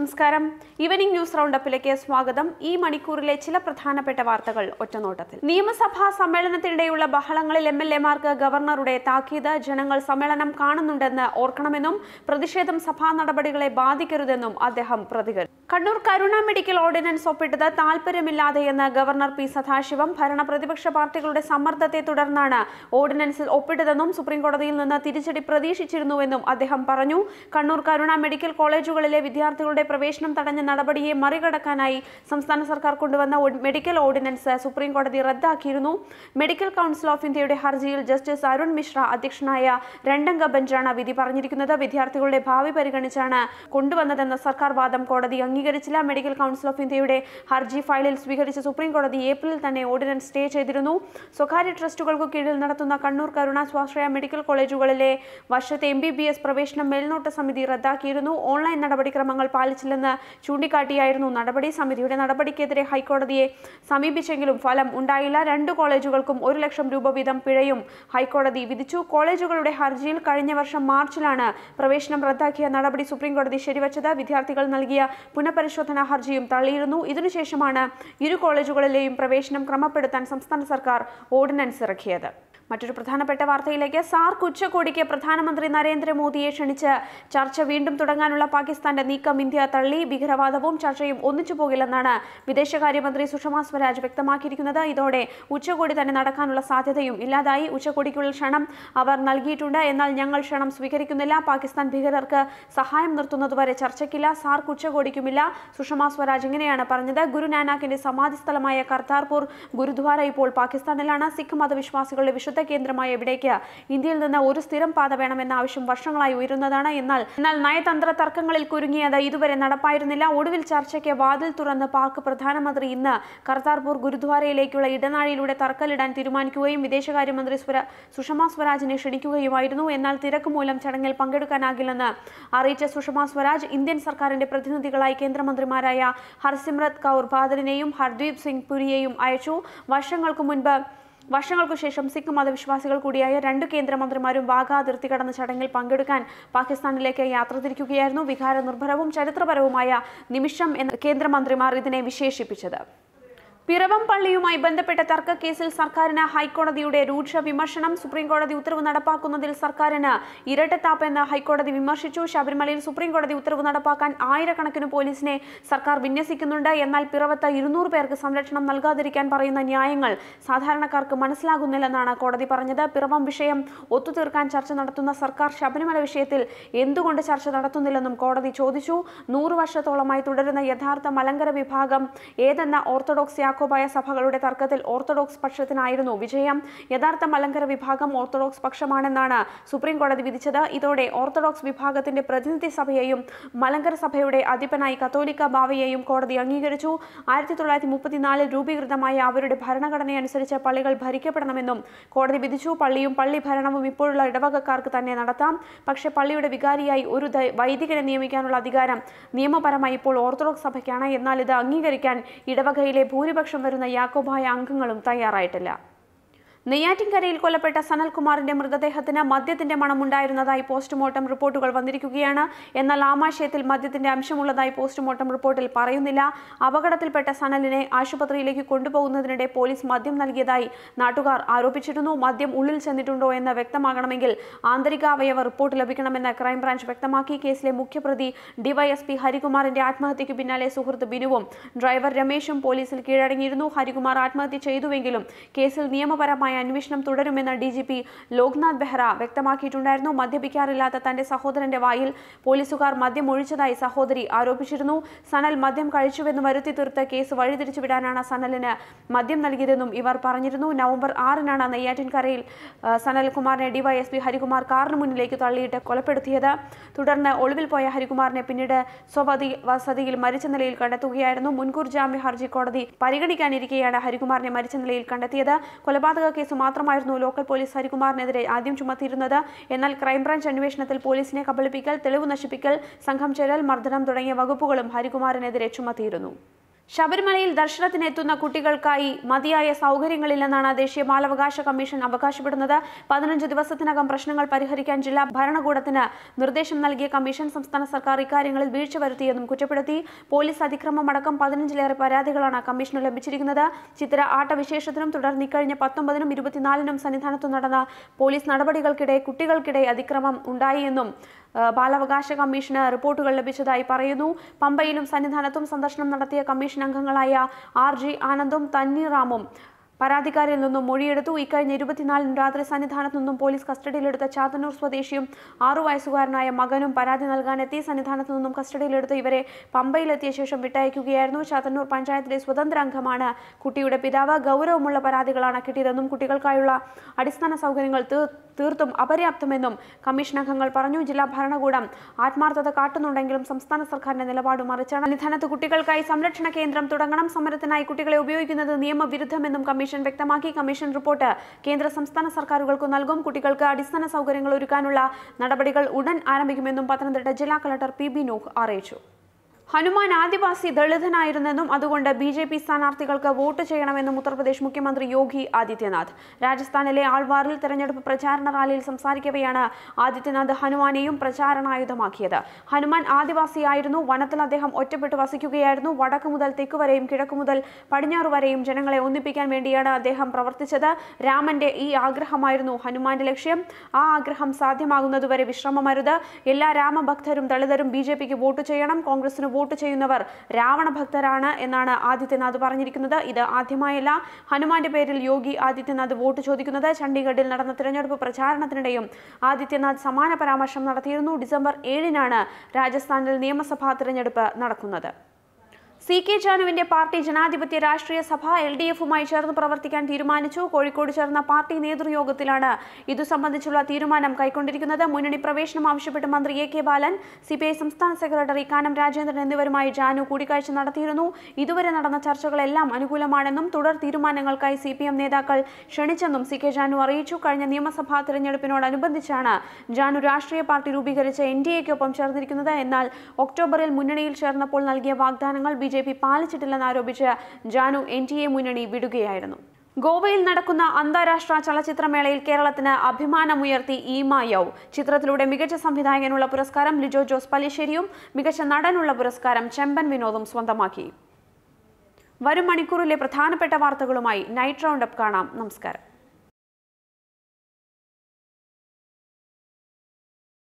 നമസ്കാരം. Evening news റൗണ്ടപ്പിലേക്ക് സ്വാഗതം. ഈ മണിക്കൂറിലെ ചില പ്രധാനപ്പെട്ട വാർത്തകൾ ഒറ്റനോട്ടത്തിൽ. നിയമസഭാ സമ്മേളനത്തിനിടെയുള്ള ബഹളങ്ങളിൽ എം എൽ എമാർക്ക് ഗവർണറുടെ താക്കീത് ജനങ്ങൾ സമ്മേളനം കാണുന്നുണ്ടെന്ന് ഓർക്കണമെന്നും പ്രതിഷേധം സഭാ നടപടികളെ ബാധിക്കരുതെന്നും അദ്ദേഹം പ്രതികരിച്ചു കണ്ണൂർ കരുണ മെഡിക്കൽ ഓർഡിനൻസ് ഒപ്പിട്ടത് താൽപര്യമില്ലാതെയെന്ന് ഗവർണർ പി സദാശിവം ഭരണ പ്രതിപക്ഷ പാർട്ടികളുടെ സമ്മർദ്ദത്തെ തുടർന്നാണ് ഓർഡിനൻസിൽ ഒപ്പിട്ടതെന്നും സുപ്രീംകോടതിയിൽ നിന്ന് തിരിച്ചടി പ്രതീക്ഷിച്ചിരുന്നുവെന്നും അദ്ദേഹം പറഞ്ഞു. കണ്ണൂർ കരുണ മെഡിക്കൽ കോളേജുകളിലെ വിദ്യാർത്ഥികളുടെ പ്രവേശനം തടഞ്ഞ നടപടിയെ മറികടക്കാനായി സംസ്ഥാന സർക്കാർ കൊണ്ടുവന്ന മെഡിക്കൽ ഓർഡിനൻസ് സുപ്രീംകോടതി റദ്ദാക്കിയിരുന്നു. മെഡിക്കൽ കൗൺസിൽ ഓഫ് ഇന്ത്യയുടെ ഹർജിയിൽ ജസ്റ്റിസ് അരുൺ മിശ്ര അധ്യക്ഷനായ രണ്ടംഗ ബെഞ്ചാണ് വിധി പറഞ്ഞിരിക്കുന്നത്. വിദ്യാർത്ഥികളുടെ ഭാവി പരിഗണിച്ചാണ് കൊണ്ടുവന്നതെന്ന സർക്കാർ വാദം കോടതി അംഗീകരിച്ചില്ല. മെഡിക്കൽ കൗൺസിൽ ഓഫ് ഇന്ത്യയുടെ ഹർജി ഫയലിൽ സ്വീകരിച്ച സുപ്രീം കോടതി ഏപ്രിലിൽ തന്നെ ഓർഡിനൻസ് സ്റ്റേ ചെയ്തിരുന്നു. സ്വകാര്യ ട്രസ്റ്റുകൾക്ക് കീഴിൽ നടത്തുന്ന കണ്ണൂർ കരുണ സ്വാശ്രയ മെഡിക്കൽ കോളേജുകളിലെ വർഷത്തെ എം എസ് പ്രവേശനം മേൽനോട്ട സമിതി റദ്ദാക്കിയിരുന്നു. ഓൺലൈൻ നടപടിക്രമങ്ങൾ പാലിച്ചില്ലെന്ന് ചൂണ്ടിക്കാട്ടിയായിരുന്നു നടപടി. സമിതിയുടെ നടപടിക്കെതിരെ ഹൈക്കോടതിയെ സമീപിച്ചെങ്കിലും ഫലം ഉണ്ടായില്ല. രണ്ട് കോളേജുകൾക്കും ഒരു ലക്ഷം രൂപ വീതം പിഴയും ഹൈക്കോടതി വിധിച്ചു. കോളേജുകളുടെ ഹർജിയിൽ കഴിഞ്ഞ വർഷം മാർച്ചിലാണ് പ്രവേശനം റദ്ദാക്കിയ നടപടി സുപ്രീംകോടതി ശരിവച്ചത്. വിദ്യാർത്ഥികൾ നൽകിയ പുനഃപരിശോധനാ ഹർജിയും തള്ളിയിരുന്നു. ഇതിനുശേഷമാണ് ഇരു കോളേജുകളിലെയും പ്രവേശനം ക്രമപ്പെടുത്താൻ സംസ്ഥാന സർക്കാർ ഓർഡിനൻസ് ഇറക്കിയത്. മറ്റൊരു പ്രധാനപ്പെട്ട വാർത്തയിലേക്ക് സാർക്ക് ഉച്ചകോടിക്ക് പ്രധാനമന്ത്രി നരേന്ദ്രമോദിയെ ക്ഷണിച്ച് ചർച്ച വീണ്ടും തുടങ്ങാനുള്ള പാകിസ്ഥാന്റെ നീക്കം ഇന്ത്യ തള്ളി ഭീകരവാദവും ചർച്ചയും ഒന്നിച്ചു പോകില്ലെന്നാണ് വിദേശകാര്യമന്ത്രി സുഷമ സ്വരാജ് വ്യക്തമാക്കിയിരിക്കുന്നത്. ഇതോടെ ഉച്ചകോടി തന്നെ നടക്കാനുള്ള സാധ്യതയും ഇല്ലാതായി. ഉച്ചകോടിക്കുള്ള ക്ഷണം അവർ നൽകിയിട്ടുണ്ട്. എന്നാൽ ഞങ്ങൾ ക്ഷണം സ്വീകരിക്കുന്നില്ല. പാകിസ്ഥാൻ ഭീകരർക്ക് സഹായം നിർത്തുന്നതുവരെ ചർച്ചയ്ക്കില്ല. സാർക്ക് ഉച്ചകോടിക്കുമില്ല സുഷമ സ്വരാജ് ഇങ്ങനെയാണ് പറഞ്ഞത്. ഗുരുനാനാക്കിന്റെ സമാധി സ്ഥലമായ കർത്താർപൂർ ഗുരുദ്വാര ഇപ്പോൾ പാകിസ്ഥാനിലാണ്. സിഖ് മതവിശ്വാസികളുടെ വിശുദ്ധ കേന്ദ്രമായ ഇവിടേക്ക് ഇന്ത്യയിൽ നിന്ന് ഒരു സ്ഥിരം പാത വേണമെന്ന ആവശ്യം വർഷങ്ങളായി ഉയരുന്നതാണ്. എന്നാൽ എന്നാൽ നയതന്ത്ര തർക്കങ്ങളിൽ കുരുങ്ങിയത് ഇതുവരെ നടപ്പായിരുന്നില്ല. ഒടുവിൽ ചർച്ചയ്ക്ക് വാതിൽ തുറന്ന് പാക് പ്രധാനമന്ത്രി ഇന്ന് കർത്താർപൂർ ഗുരുദ്വാരയിലേക്കുള്ള ഇടനാഴിയിലൂടെ തർക്കലിടാൻ തീരുമാനിക്കുകയും വിദേശകാര്യമന്ത്രി സുഷമ സ്വരാജിനെ ക്ഷണിക്കുകയുമായിരുന്നു. എന്നാൽ തിരക്ക് മൂലം ചടങ്ങിൽ പങ്കെടുക്കാനാകില്ലെന്ന് അറിയിച്ച സുഷമ സ്വരാജ് ഇന്ത്യൻ സർക്കാരിന്റെ പ്രതിനിധികളായി കേന്ദ്രമന്ത്രിമാരായ ഹർസിമ്രത് കൗർ ബാദലിനെയും ഹർദീപ് സിംഗ് പുരിയെയും അയച്ചു. വർഷങ്ങൾക്ക് മുൻപ് വർഷങ്ങൾക്കു ശേഷം സിഖ് മതവിശ്വാസികൾ കൂടിയായ രണ്ട് കേന്ദ്രമന്ത്രിമാരും വാഗ അതിർത്തി കടന്ന ചടങ്ങിൽ പങ്കെടുക്കാൻ പാകിസ്ഥാനിലേക്ക് യാത്ര തിരിക്കുകയായിരുന്നു വികാര നിർഭരവും ചരിത്രപരവുമായ നിമിഷം എന്ന് കേന്ദ്രമന്ത്രിമാർ ഇതിനെ വിശേഷിപ്പിച്ചത്. പിറവം പള്ളിയുമായി ബന്ധപ്പെട്ട തർക്കക്കേസിൽ സർക്കാരിന് ഹൈക്കോടതിയുടെ രൂക്ഷ വിമർശനം സുപ്രീംകോടതി ഉത്തരവ് നടപ്പാക്കുന്നതിൽ സർക്കാരിന് ഇരട്ടത്താപ്പെന്ന് ഹൈക്കോടതി വിമർശിച്ചു. ശബരിമലയിൽ സുപ്രീംകോടതി ഉത്തരവ് നടപ്പാക്കാൻ ആയിരക്കണക്കിന് പോലീസിനെ സർക്കാർ വിന്യസിക്കുന്നുണ്ട്. എന്നാൽ പിറവത്ത് ഇരുന്നൂറ് പേർക്ക് സംരക്ഷണം നൽകാതിരിക്കാൻ പറയുന്ന ന്യായങ്ങൾ സാധാരണക്കാർക്ക് മനസ്സിലാകുന്നില്ലെന്നാണ് കോടതി പറഞ്ഞത്. പിറവം വിഷയം ഒത്തുതീർക്കാൻ ചർച്ച നടത്തുന്ന സർക്കാർ ശബരിമല വിഷയത്തിൽ എന്തുകൊണ്ട് ചർച്ച നടത്തുന്നില്ലെന്നും കോടതി ചോദിച്ചു. നൂറു വർഷത്തോളമായി തുടരുന്ന യഥാർത്ഥ മലങ്കര വിഭാഗം ഏതെന്ന ഓർത്തഡോക്സ് യാക്കോബായ സഭകളുടെ തർക്കത്തിൽ ഓർത്തഡോക്സ് പക്ഷത്തിനായിരുന്നു വിജയം. യഥാർത്ഥ മലങ്കര വിഭാഗം ഓർത്തഡോക്സ് പക്ഷമാണെന്നാണ് സുപ്രീം കോടതി വിധിച്ചത്. ഇതോടെ ഓർത്തഡോക്സ് വിഭാഗത്തിന്റെ പ്രതിനിധി സഭയെയും മലങ്കര സഭയുടെ അധിപനായി കത്തോലിക്ക ബാവയെയും കോടതി അംഗീകരിച്ചു. ആയിരത്തി തൊള്ളായിരത്തി മുപ്പത്തിനാലിൽ രൂപീകൃതമായ അവരുടെ ഭരണഘടനയനുസരിച്ച് പള്ളികൾ ഭരിക്കപ്പെടണമെന്നും കോടതി വിധിച്ചു. പള്ളിയും പള്ളി ഭരണവും ഇപ്പോഴുള്ള ഇടവകക്കാർക്ക് തന്നെ നടത്താം. പക്ഷേ പള്ളിയുടെ വികാരിയായി ഒരു വൈദികനെ നിയമിക്കാനുള്ള അധികാരം നിയമപരമായി ഇപ്പോൾ ഓർത്തഡോക്സ് സഭയ്ക്കാണ്. എന്നാൽ ഇത് അംഗീകരിക്കാൻ ഇടവകയിലെ ഭൂരിപക്ഷം വരുന്ന യാക്കോബായ അംഗങ്ങളും തയ്യാറായിട്ടില്ല നെയ്യാറ്റിൻകരയിൽ കൊല്ലപ്പെട്ട സനൽകുമാറിന്റെ മൃതദേഹത്തിന് മദ്യത്തിന്റെ മണമുണ്ടായിരുന്നതായി പോസ്റ്റ്മോർട്ടം റിപ്പോർട്ടുകൾ വന്നിരിക്കുകയാണ്. എന്നാൽ ആമാശയത്തിൽ മദ്യത്തിന്റെ അംശമുള്ളതായി പോസ്റ്റ്മോർട്ടം റിപ്പോർട്ടിൽ പറയുന്നില്ല. അപകടത്തിൽപ്പെട്ട സനലിനെ ആശുപത്രിയിലേക്ക് കൊണ്ടുപോകുന്നതിനിടെ പോലീസ് മദ്യം നൽകിയതായി നാട്ടുകാർ ആരോപിച്ചിരുന്നു. മദ്യം ഉള്ളിൽ ചെന്നിട്ടുണ്ടോ എന്ന് വ്യക്തമാകണമെങ്കിൽ ആന്തരികാവയവ റിപ്പോർട്ട് ലഭിക്കണമെന്ന് ക്രൈംബ്രാഞ്ച് വ്യക്തമാക്കി. കേസിലെ മുഖ്യപ്രതി ഡിവൈഎസ്പി ഹരികുമാറിന്റെ ആത്മഹത്യയ്ക്ക് പിന്നാലെ സുഹൃത്ത് ബിനുവും ഡ്രൈവർ രമേശും പോലീസിൽ കീഴടങ്ങിയിരുന്നു. ഹരികുമാർ ആത്മഹത്യ ചെയ്തുവെങ്കിലും കേസിൽ നിയമപരമായ അന്വേഷണം തുടരുമെന്ന് D G P Loknath Behra വ്യക്തമാക്കിയിട്ടുണ്ടായിരുന്നു. മദ്യപിക്കാറില്ലാത്ത തന്റെ സഹോദരന്റെ വായിൽ പോലീസുകാർ മദ്യം ഒഴിച്ചതായി സഹോദരി ആരോപിച്ചിരുന്നു. സനൽ മദ്യം കഴിച്ചുവെന്ന് വരുത്തി തീർത്ത് കേസ് വഴിതിരിച്ചുവിടാനാണ് സനലിന് മദ്യം നൽകിയതെന്നും ഇവർ പറഞ്ഞിരുന്നു. നവംബർ ആറിനാണ് നെയ്യാറ്റിൻകരയിൽ സനൽകുമാറിനെ ഡിവൈഎസ്പി ഹരികുമാർ കാറിന് മുന്നിലേക്ക് തള്ളിയിട്ട് കൊലപ്പെടുത്തിയത്. തുടർന്ന് ഒളിവിൽ പോയ ഹരികുമാറിനെ പിന്നീട് സ്വവതി വസതിയിൽ മരിച്ച നിലയിൽ കണ്ടെത്തുകയായിരുന്നു. മുൻകൂർ ജാമ്യ ഹർജി കോടതി പരിഗണിക്കാനിരിക്കെയാണ് ഹരികുമാറിനെ മരിച്ച നിലയിൽ കണ്ടെത്തിയത്. കൊലപാതക കേസ് മാത്രമായിരുന്നു. ലോക്കൽ പോലീസ് ഹരികുമാറിനെതിരെ ആദ്യം ചുമത്തിയിരുന്നത്. എന്നാൽ ക്രൈംബ്രാഞ്ച് അന്വേഷണത്തിൽ പോലീസിനെ കബളിപ്പിക്കൽ തെളിവ് നശിപ്പിക്കൽ സംഘം ചേരൽ മർദ്ദനം തുടങ്ങിയ വകുപ്പുകളും ഹരികുമാറിനെതിരെ ചുമത്തിയിരുന്നു. ശബരിമലയിൽ ദർശനത്തിനെത്തുന്ന കുട്ടികൾക്കായി മതിയായ സൗകര്യങ്ങളില്ലെന്നാണ് ദേശീയ ബാലാവകാശ കമ്മീഷൻ അവകാശപ്പെടുന്നത്. പതിനഞ്ച് ദിവസത്തിനകം പ്രശ്നങ്ങൾ പരിഹരിക്കാൻ ജില്ലാ ഭരണകൂടത്തിന് നിർദ്ദേശം നൽകിയ കമ്മീഷൻ സംസ്ഥാന സർക്കാർ ഇക്കാര്യങ്ങളിൽ വീഴ്ച വരുത്തിയെന്നും കുറ്റപ്പെടുത്തി. പോലീസ് അതിക്രമമടക്കം പതിനഞ്ചിലേറെ പരാതികളാണ് കമ്മീഷന് ലഭിച്ചിരിക്കുന്നത്. ചിത്ര ആട്ടവിശേഷത്തിനും തുടർന്ന് ഇക്കഴിഞ്ഞ പത്തൊമ്പതിനും ഇരുപത്തിനാലിനും സന്നിധാനത്തു നടന്ന പോലീസ് നടപടികൾക്കിടെ കുട്ടികൾക്കിടെ അതിക്രമം ഉണ്ടായിയെന്നും ബാലവകാശ കമ്മീഷന് റിപ്പോർട്ടുകൾ ലഭിച്ചതായി പറയുന്നു. പമ്പയിലും സന്നിധാനത്തും സന്ദർശനം നടത്തിയ കമ്മീഷൻ അംഗങ്ങളായ ആർ ജി ആനന്ദും തന്നീറാമും പരാതിക്കാരിൽ നിന്നും മൊഴിയെടുത്തു. ഇക്കഴിഞ്ഞ ഇരുപത്തിനാലിന് രാത്രി സന്നിധാനത്തു നിന്നും പോലീസ് കസ്റ്റഡിയിലെടുത്ത ചാത്തന്നൂർ സ്വദേശിയും ആറു വയസ്സുകാരനായ മകനും പരാതി നൽകാനെത്തി. സന്നിധാനത്തു നിന്നും കസ്റ്റഡിയിലെടുത്ത് ഇവരെ പമ്പയിലെത്തിയ ശേഷം വിട്ടയക്കുകയായിരുന്നു. ചാത്തന്നൂർ പഞ്ചായത്തിലെ സ്വതന്ത്ര അംഗമാണ് കുട്ടിയുടെ പിതാവ്. ഗൗരവമുള്ള പരാതികളാണ് കിട്ടിയതെന്നും കുട്ടികൾക്കായുള്ള അടിസ്ഥാന സൗകര്യങ്ങൾ തീർ- തീർത്തും അപര്യാപ്തമെന്നും കമ്മീഷൻ അംഗങ്ങൾ പറഞ്ഞു. ജില്ലാ ഭരണകൂടം ആത്മാർത്ഥത കാട്ടുന്നുണ്ടെങ്കിലും സംസ്ഥാന സർക്കാരിന്റെ നിലപാട് മറിച്ചാണ്. സന്നിധാനത്ത് കുട്ടികൾക്കായി സംരക്ഷണ കേന്ദ്രം തുടങ്ങണം. സമരത്തിനായി കുട്ടികളെ ഉപയോഗിക്കുന്നത് നിയമവിരുദ്ധമെന്നും കമ്മീഷൻ വ്യക്തമാക്കി. കമ്മീഷൻ റിപ്പോർട്ട് കേന്ദ്ര സംസ്ഥാന സർക്കാരുകൾക്ക് നൽകും. കുട്ടികൾക്ക് അടിസ്ഥാന സൗകര്യങ്ങൾ ഒരുക്കാനുള്ള നടപടികൾ ഉടൻ ആരംഭിക്കുമെന്നും പത്തനംതിട്ട ജില്ലാ കളക്ടർ പി ബി നൂഹ് അറിയിച്ചു. ഹനുമാൻ ആദിവാസി ദളിതനായിരുന്നെന്നും അതുകൊണ്ട് ബി ജെ പി സ്ഥാനാർത്ഥികൾക്ക് വോട്ട് ചെയ്യണമെന്നും ഉത്തർപ്രദേശ് മുഖ്യമന്ത്രി യോഗി ആദിത്യനാഥ്. രാജസ്ഥാനിലെ ആൾവാറിൽ തെരഞ്ഞെടുപ്പ് പ്രചാരണ റാലിയിൽ സംസാരിക്കവെയാണ് ആദിത്യനാഥ് ഹനുമാനെയും പ്രചാരണായുധമാക്കിയത്. ഹനുമാൻ ആദിവാസിയായിരുന്നു. വനത്തിൽ അദ്ദേഹം ഒറ്റപ്പെട്ട് വസിക്കുകയായിരുന്നു. വടക്ക് മുതൽ തെക്ക് വരെയും കിഴക്ക് മുതൽ പടിഞ്ഞാറ് വരെയും ജനങ്ങളെ ഒന്നിപ്പിക്കാൻ വേണ്ടിയാണ് അദ്ദേഹം പ്രവർത്തിച്ചത്. രാമന്റെ ഈ ആഗ്രഹമായിരുന്നു ഹനുമാന്റെ ലക്ഷ്യം. ആ ആഗ്രഹം സാധ്യമാകുന്നതുവരെ വിശ്രമമരുത്. എല്ലാ രാമഭക്തരും ദളിതരും ബി വോട്ട് ചെയ്യണം. കോൺഗ്രസിന് വോട്ട് ചെയ്യുന്നവർ രാവണ ഭക്തരാണ് എന്നാണ് ആദിത്യനാഥ് പറഞ്ഞിരിക്കുന്നത്. ഇത് ആദ്യമായല്ല. ഹനുമാന്റെ പേരിൽ യോഗി ആദിത്യനാഥ് വോട്ട് ചോദിക്കുന്നത്. ചണ്ഡീഗഡിൽ നടന്ന തിരഞ്ഞെടുപ്പ് പ്രചാരണത്തിനിടെയും ആദിത്യനാഥ് സമാന പരാമർശം നടത്തിയിരുന്നു. ഡിസംബർ ഏഴിനാണ് രാജസ്ഥാനിൽ നിയമസഭാ തിരഞ്ഞെടുപ്പ് നടക്കുന്നത്. സി കെ ജാനുവിന്റെ പാർട്ടി ജനാധിപത്യ രാഷ്ട്രീയ സഭ എൽ ഡി എഫുമായി ചേർന്ന് പ്രവർത്തിക്കാൻ തീരുമാനിച്ചു. കോഴിക്കോട് ചേർന്ന പാർട്ടി നേതൃയോഗത്തിലാണ് ഇതു സംബന്ധിച്ചുള്ള തീരുമാനം കൈക്കൊണ്ടിരിക്കുന്നത്. മുന്നണി പ്രവേശനം ആവശ്യപ്പെട്ട് മന്ത്രി A K Balan C P I സംസ്ഥാന സെക്രട്ടറി കാനം രാജേന്ദ്രൻ എന്നിവരുമായി ജാനു കൂടിക്കാഴ്ച നടത്തിയിരുന്നു. ഇതുവരെ നടന്ന ചർച്ചകളെല്ലാം അനുകൂലമാണെന്നും തുടർ തീരുമാനങ്ങൾക്കായി സി പി എം നേതാക്കൾ ക്ഷണിച്ചെന്നും സി കെ ജാനു അറിയിച്ചു. കഴിഞ്ഞ നിയമസഭാ തെരഞ്ഞെടുപ്പിനോടനുബന്ധിച്ചാണ് ജാനു രാഷ്ട്രീയ പാർട്ടി രൂപീകരിച്ച എൻ ഡി എക്കൊപ്പം ചേർന്നിരിക്കുന്നത്. എന്നാൽ ഒക്ടോബറിൽ മുന്നണിയിൽ ചേർന്നപ്പോൾ നൽകിയ വാഗ്ദാനങ്ങൾ ബി ജെ പി പാലിച്ചിട്ടില്ലെന്നാരോപിച്ച് ജാനു എൻ ഡി എ മുന്നണി വിടുകയായിരുന്നു. ഗോവയിൽ നടക്കുന്ന അന്താരാഷ്ട്ര ചലച്ചിത്രമേളയിൽ കേരളത്തിന് അഭിമാനമുയർത്തി ഈമ യൗ ചിത്രത്തിലൂടെ മികച്ച സംവിധായകനുള്ള പുരസ്കാരം ലിജോ ജോസ് പലിശ്ശേരിയും മികച്ച നടനുള്ള പുരസ്കാരം ചെമ്പൻ വിനോദും സ്വന്തമാക്കി. വരും മണിക്കൂറിലെ പ്രധാനപ്പെട്ട വാർത്തകളുമായി നൈറ്റ് റൗണ്ടപ്പ് കാണാം. നമസ്കാരം.